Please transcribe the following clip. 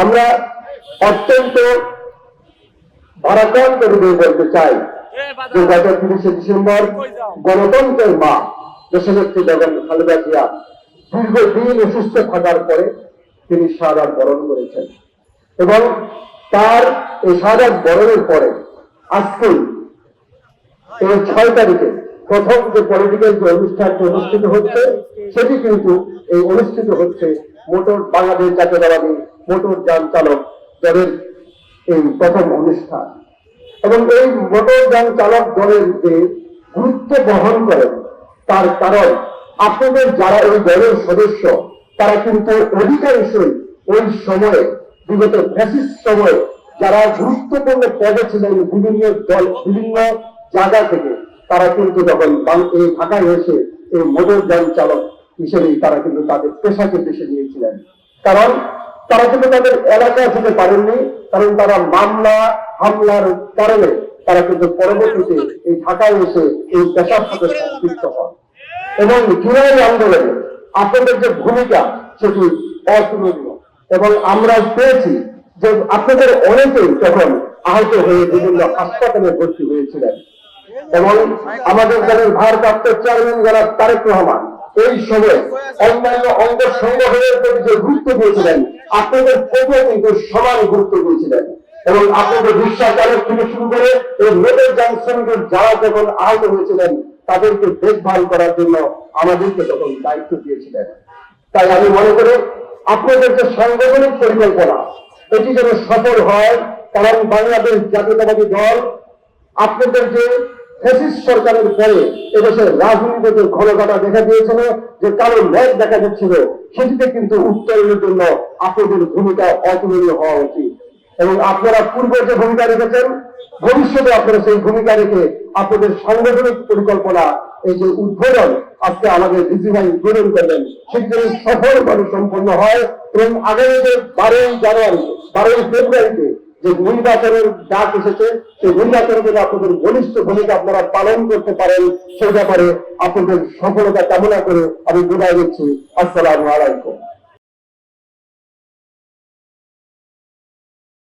আমরা অত্যন্ত ভারাক্রান্ত হৃদয় বলতে চাই যে গত তিরিশে ডিসেম্বর গণতন্ত্রের মা দেশনেত্রী বেগম খালেদা জিয়া দীর্ঘদিন অসুস্থ থাকার পরে তিনি সারা বরণ করেছেন। এবং তার এই সারা বরণের পরে আজকেই এই ছয় তারিখে প্রথম যে পলিটিক্যাল যে অনুষ্ঠানটি অনুষ্ঠিত হচ্ছে, সেটি কিন্তু এই অনুষ্ঠিত হচ্ছে মোটর বাংলাদেশ জাতীয়তাবাদী মোটর যান চালক দলের এই প্রথম অনুষ্ঠান। এবং এই মোটর যান চালক দলের যে গুরুত্ব বহন করেন তার কারণ আপনাদের যারা এই দলের সদস্য, তারা কিন্তু অধিকাংশই ওই সময়ে, বিগত ফ্যাসিস্ট সময়ে, যারা গুরুত্বপূর্ণ পদে ছিলেন বিভিন্ন দল, বিভিন্ন জায়গা থেকে, তারা কিন্তু যখন এই ঢাকায় এসে এই মোটর যান চালক হিসেবেই তারা কিন্তু তাদের পেশাকে বেছে নিয়েছিলেন। কারণ তারা কিন্তু তাদের এলাকায় যেতে পারেননি, কারণ তারা মামলা, হামলার কারণে তারা কিন্তু পরবর্তীতে এই ঢাকায় এসে এই পেশার সাথে সম্পৃক্ত হন। এবং জুলাই আন্দোলনে আপনাদের যে ভূমিকা, সেটি অতুলনীয়। এবং আমরা পেয়েছি যে আপনাদের অনেকেই তখন আহত হয়ে বিভিন্ন হাসপাতালে ভর্তি হয়েছিলেন। এবং আমাদের দলের ভারপ্রাপ্ত চেয়ারম্যান, যারা তারেক রহমান এই সময় অন্যান্য অঙ্গ সংগঠনের প্রতি যে গুরুত্ব দিয়েছিলেন, আপনাদের প্রতিও কিন্তু সমান গুরুত্ব দিয়েছিলেন। এবং আপনাদের বিশ্বাস চালক থেকে শুরু করে এই যান শ্রমিকের যারা যখন আহত হয়েছিলেন, তাদেরকে দেখভাল করার জন্য আমাদেরকে তখন দায়িত্ব দিয়েছিলেন। তাই আমি মনে করি, আপনাদের যে সাংগঠনিক পরিকল্পনা, এটি যেন সফল হয়, কারণ বাংলাদেশ জাতীয়তাবাদী দল আপনাদের যে ফ্যাসিস্ট সরকারের পরে এদেশের রাজনীতিতে ঘনঘটা দেখা দিয়েছিল যে কালো ম্যাচ দেখা যাচ্ছিল, সেটিতে কিন্তু উত্তরণের জন্য আপনাদের ভূমিকা অতুলনীয় হওয়া উচিত। এবং আপনারা পূর্বে যে ভূমিকা রেখেছেন, ভবিষ্যতে আপনারা সেই ভূমিকা রেখে আপনাদের সাংগঠনিক পরিকল্পনা, এই যে উদ্বোধন আজকে আমাদের ডিজি ভাই উদ্বোধন করলেন সেটি সফলভাবে সম্পন্ন হয় এবং আগামী যে বারোই জানুয়ারি, বারোই ফেব্রুয়ারিতে যে নির্বাচনের ডাক এসেছে, সেই নির্বাচনে যদি আপনাদের ঘনিষ্ঠ ভূমিকা আপনারা পালন করতে পারেন, সেই ব্যাপারে আপনাদের সফলতা কামনা করে আমি বিদায় দিচ্ছি আসসালামু আলাইকুম।